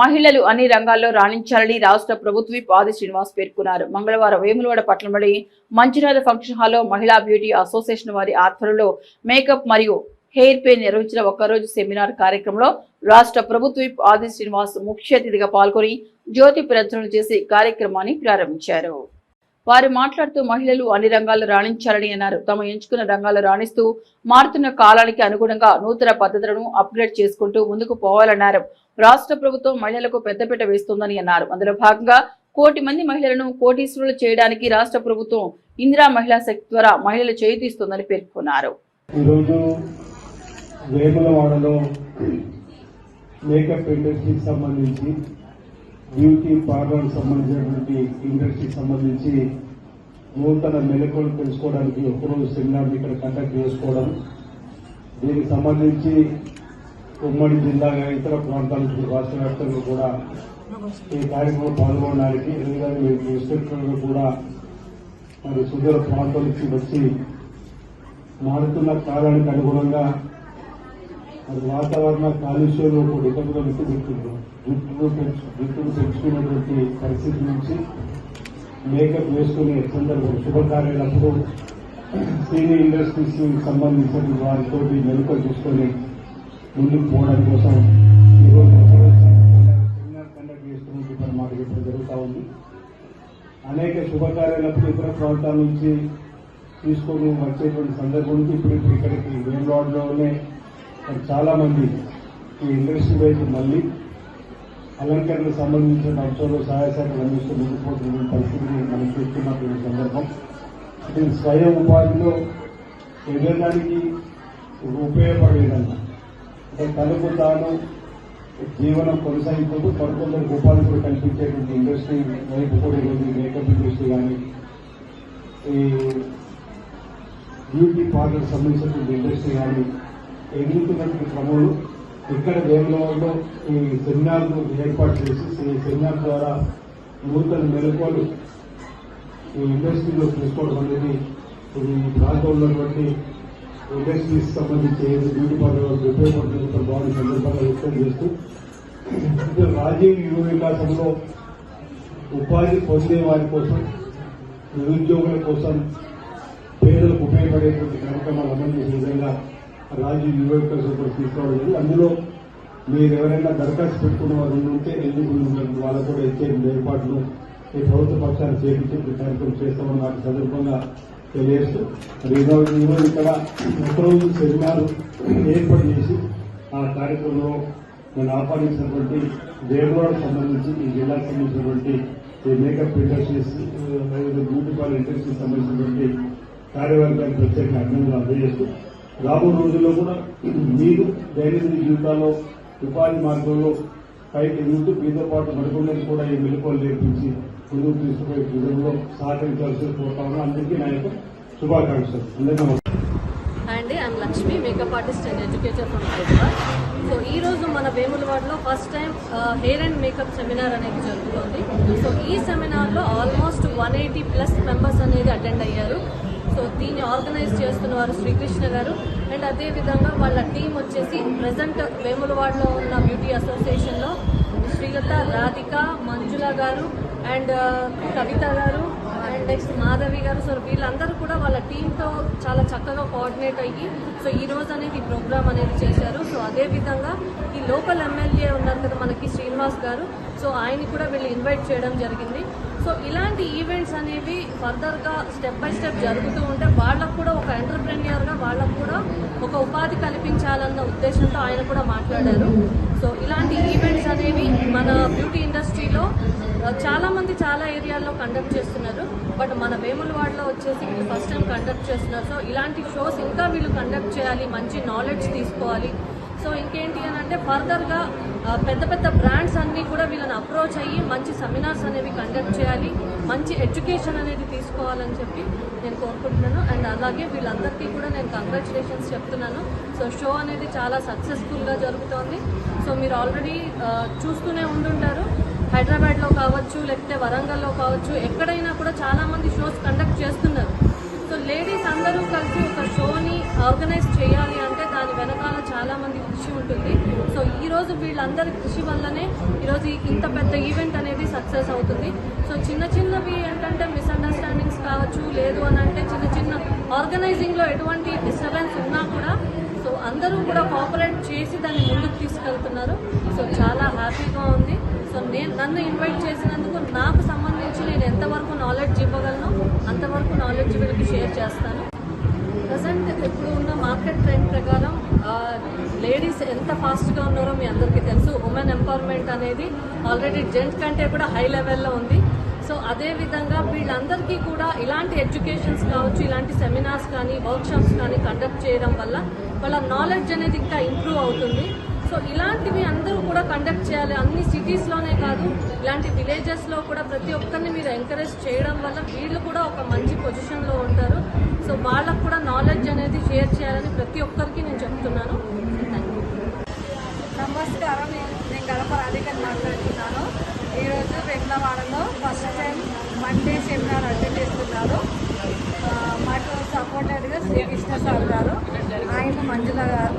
మహిళలు అన్ని రంగాల్లో రాణించాలని రాష్ట్ర ప్రభుత్వ ఆది శ్రీనివాస్ పేర్కొన్నారు. మంగళవారం వేములవాడ పట్టణంలోని మంచిర్యాల ఫంక్షన్ హాల్లో మహిళా బ్యూటీ అసోసియేషన్ వారి ఆధ్వర్యంలో మేకప్ మరియు హెయిర్ పే నిర్వహించిన ఒక్కరోజు సెమినార్ కార్యక్రమంలో రాష్ట్ర ప్రభుత్వ ఆది శ్రీనివాస్ ముఖ్య అతిథిగా పాల్గొని జ్యోతి ప్రదర్శనలు చేసి కార్యక్రమాన్ని ప్రారంభించారు. వారు మాట్లాడుతూ మహిళలు అన్ని రంగాల్లో రాణించాలని అన్నారు. తాము ఎంచుకున్న రంగాల్లో రాణిస్తూ మారుతున్న కాలానికి అనుగుణంగా నూతన పద్ధతులను అప్గ్రేడ్ చేసుకుంటూ ముందుకు పోవాలన్నారు. రాష్ట్ర ప్రభుత్వం మహిళలకు పెద్దపీట వేస్తోందని అన్నారు. అందులో భాగంగా కోటి మంది మహిళలను కోటీశ్వరులు చేయడానికి రాష్ట్ర ప్రభుత్వం ఇందిరా మహిళా శక్తి ద్వారా మహిళలు చేయితీస్తుందని పేర్కొన్నారు. ఈరోజు వేములవాడలో మేకప్ ఇండస్ట్రీకి సంబంధించి బ్యూటీ పార్లర్ సంబంధించినటువంటి ఇండస్ట్రీకి సంబంధించి నూతన మెలకువలు తెలుసుకోవడానికి ఒకరోజు సెమినార్ ఇక్కడ కండక్ట్ చేసుకోవడం దీనికి సంబంధించి ఉమ్మడి జిల్లా ఇతర ప్రాంతాల నుంచి రాష్ట్ర వ్యాప్తంగా కూడా ఈ కార్యక్రమంలో పాల్గొనడానికి లేదా కూడా మరి సుదూర ప్రాంతాల నుంచి వచ్చి మారుతున్న కాలానికి అనుగుణంగా అది వాతావరణ కాలుష్యంలో కూడా ఇతరులు వెతుకుంటున్నారు జుట్టును జుట్టును పెంచుకునేటువంటి పరిస్థితి నుంచి మేకప్ వేసుకునే సందర్భం శుభకార్యాలప్పుడు సినీ ఇండస్ట్రీస్ సంబంధించిన వారితో మెలుక చూసుకొని ముందుకు పోవడం కోసం ఈరోజు కండక్ట్ చేస్తున్నట్టు ఇప్పుడు జరుగుతూ ఉంది. అనేక శుభకార్యాలప్పుడు ఇతర ప్రాంతాల నుంచి తీసుకొని వచ్చేటువంటి సందర్భం నుంచి ఇప్పుడు ఇప్పుడు ఇక్కడికి వేమవాడలోనే మరి చాలా మంది ఈ ఇండస్ట్రీ వైపు మళ్ళీ అలంకరణకు సంబంధించిన అంశంలో సహాయ సహకారం అందిస్తూ ముందుకుపోతున్న పరిస్థితిని మనం చూస్తున్నటువంటి సందర్భం. ఇది స్వయం ఉపాధిలో ఎదగడానికి ఉపయోగపడే అంటే తనకు తాను జీవనం కొనసాగించుకుంటూ మరికొందరికి ఉపాధి కూడా కల్పించేటువంటి ఇండస్ట్రీ వైపు కూడా ఈరోజు మేకప్ ఇండస్ట్రీ కానీ ఈ బ్యూటీ పార్లర్ సంబంధించినటువంటి ఇండస్ట్రీ కానీ ఎదుగుతున్నటువంటి క్రమంలో ఇక్కడ వేమలో ఈ సెమినార్ను ఏర్పాటు చేసి ఈ సెమినార్ ద్వారా నూతన మెలకువలు ఈ ఇండస్ట్రీలో తీసుకోవడం అనేది ఇది ప్రాంతంలో ఉన్నటువంటి ఇండస్ట్రీస్ సంబంధించి బ్యూటీ పార్లర్ ఉపయోగపడుతున్న బాగుంది సందర్భంగా వ్యక్తం చేస్తూ రాజీవ్ యువ వికాసంలో ఉపాధి పొందే వారి కోసం నిరుద్యోగుల కోసం పేదలకు ఉపయోగపడేటువంటి కార్యక్రమాలు అమలు చేసే విధంగా రాజీవ్ యువ వికాసం కూడా తీసుకోవడం అందులో మీరు ఎవరైనా దరఖాస్తు పెట్టుకున్న వారు ఉంటే ఎలిజిబుల్ ఉంటారు వాళ్ళకు కూడా ఇచ్చే ఏర్పాట్లు ఈ ప్రభుత్వ పక్షాన్ని చేపించి కార్యక్రమం చేస్తామని నాకు సందర్భంగా తెలియజేస్తూ మరి ఈరోజు ఈరోజు ఇక్కడ ఒకరోజు సెమినార్ ఏర్పాటు చేసి ఆ కార్యక్రమంలో నేను ఆహ్వానించినటువంటి దేవగౌడకు సంబంధించి ఈ జిల్లాకు సంబంధించినటువంటి ఈ మేకప్ ఇండస్ట్రీస్ బ్యూటీ పార్లర్ ఇండస్ట్రీకి సంబంధించినటువంటి కార్యవర్గానికి ప్రత్యేక అభినందనలు అందజేస్తూ రాబోయే రోజుల్లో కూడా మీరు దైనందిన జీవితాల్లో ఉపాధి మార్గంలో పైకి ఎదుగుతూ మీతో పాటు మరికొందరికి కూడా ఈ మెలకువలు నేర్పించి ముందుకు తీసుకుపోయే విధంలో సహకరించాల్సి కోరుతా అందరికీ నా యొక్క శుభాకాంక్షలు. అందరికీ నమస్కారం. అండి I'm Lakshmi makeup artist and educator from Hyderabad so ఈ రోజు మన వేములవాడలో first time hair and makeup seminar అనేది జరుగుతుంది. సో ఈ సెమినార్లో almost one eighty plus members అనేది అటెండ్ అయ్యారు. సో దీన్ని ఆర్గనైజ్ చేస్తున్న వారు శ్రీకృష్ణ గారు. అండ్ అదేవిధంగా వాళ్ళ టీం వచ్చేసి ప్రజెంట్ వేములవాడలో ఉన్న బ్యూటీ అసోసియేషన్లో శ్రీలత రాధిక మంజుల గారు అండ్ కవిత గారు అండ్ నెక్స్ట్ మాధవి గారు. సో వీళ్ళందరూ కూడా వాళ్ళ టీంతో చాలా చక్కగా కోఆర్డినేట్ అయ్యి సో ఈ రోజు అనేది ఈ ప్రోగ్రామ్ అనేది చేశారు. సో అదే విధంగా ఈ లోకల్ ఎమ్మెల్యే ఉన్నారు కదా మనకి శ్రీనివాస్ గారు. సో ఆయన్ని కూడా వీళ్ళు ఇన్వైట్ చేయడం జరిగింది. సో ఇలాంటి ఈవెంట్స్ అనేవి ఫర్దర్గా స్టెప్ బై స్టెప్ జరుగుతూ ఉంటే వాళ్ళకు కూడా ఒక ఎంటర్ప్రెన్యూర్గా వాళ్ళకు కూడా ఒక ఉపాధి కల్పించాలన్న ఉద్దేశంతో ఆయన కూడా మాట్లాడారు. సో ఇలాంటి ఈవెంట్స్ అనేవి మన బ్యూటీ ఇండస్ట్రీలో చాలామంది చాలా చాలా ఏరియాల్లో కండక్ట్ చేస్తున్నారు. బట్ మన వేములవాడలో వచ్చేసి వీళ్ళు ఫస్ట్ టైం కండక్ట్ చేస్తున్నారు. సో ఇలాంటి షోస్ ఇంకా వీళ్ళు కండక్ట్ చేయాలి మంచి నాలెడ్జ్ తీసుకోవాలి. సో ఇంకేంటి అని అంటే ఫర్దర్గా పెద్ద పెద్ద బ్రాండ్స్ అన్నీ కూడా వీళ్ళని అప్రోచ్ అయ్యి మంచి సెమినార్స్ అనేవి కండక్ట్ చేయాలి మంచి ఎడ్యుకేషన్ అనేది తీసుకోవాలని చెప్పి నేను కోరుకుంటున్నాను. అండ్ అలాగే వీళ్ళందరికీ కూడా నేను కంగ్రాచులేషన్స్ చెప్తున్నాను. సో షో అనేది చాలా సక్సెస్ఫుల్గా జరుగుతోంది. సో మీరు ఆల్రెడీ చూస్తూనే ఉండుంటారు. హైదరాబాద్లో కావచ్చు లేకపోతే వరంగల్లో కావచ్చు ఎక్కడైనా కూడా చాలామంది షోస్ కండక్ట్ చేస్తున్నారు. సో లేడీస్ అందరూ కలిసి ఆర్గనైజ్ చేయాలి అంటే దాని వెనకాల చాలామంది కృషి ఉంటుంది. సో ఈ రోజు వీళ్ళందరి కృషి వల్లనే ఈరోజు ఇంత పెద్ద ఈవెంట్ అనేది సక్సెస్ అవుతుంది. సో చిన్న చిన్నవి ఏంటంటే మిస్అండర్స్టాండింగ్స్ కావచ్చు లేదు అని అంటే చిన్న చిన్న ఆర్గనైజింగ్లో ఎటువంటి డిస్టర్బెన్స్ ఉన్నా కూడా సో అందరూ కూడా కోఆపరేట్ చేసి దాన్ని ముందుకు తీసుకెళ్తున్నారు. సో చాలా హ్యాపీగా ఉంది. సో నేను నన్ను ఇన్వైట్ చేసినందుకు నాకు సంబంధించి నేను ఎంతవరకు నాలెడ్జ్ ఇవ్వగలను అంతవరకు నాలెడ్జ్ వీళ్ళకి షేర్ చేస్తాను. మార్కెట్ ట్రెండ్ ప్రకారం లేడీస్ ఎంత ఫాస్ట్గా ఉన్నారో మీ అందరికీ తెలుసు. ఉమెన్ ఎంపవర్మెంట్ అనేది ఆల్రెడీ జెంట్స్ కంటే కూడా హై లెవెల్లో ఉంది. సో అదే విధంగా వీళ్ళందరికీ కూడా ఇలాంటి ఎడ్యుకేషన్స్ కావచ్చు ఇలాంటి సెమినార్స్ కానీ వర్క్షాప్స్ కానీ కండక్ట్ చేయడం వల్ల వాళ్ళ నాలెడ్జ్ అనేది ఇంకా ఇంప్రూవ్ అవుతుంది. సో ఇలాంటివి అందరూ కూడా కండక్ట్ చేయాలి. అన్ని సిటీస్లోనే కాదు ఇలాంటి విలేజెస్లో కూడా ప్రతి ఒక్కరిని మీరు ఎంకరేజ్ చేయడం వల్ల వీళ్ళు కూడా ఒక మంచి పొజిషన్లో ఉంటారు. సో వాళ్ళకు కూడా నాలెడ్జ్ అనేది షేర్ చేయాలని ప్రతి ఒక్కరికి నేను చెప్తున్నాను. నమస్కారం. నేను నేను గడప రాధికని మాట్లాడుతున్నాను. ఈరోజు వెంగళవాడలో first time Monday seminar attend చేస్తున్నారు. మాకు సపోర్టెడ్గా శ్రీకృష్ణ సార్ గారు. ఆయన మంజుల గారు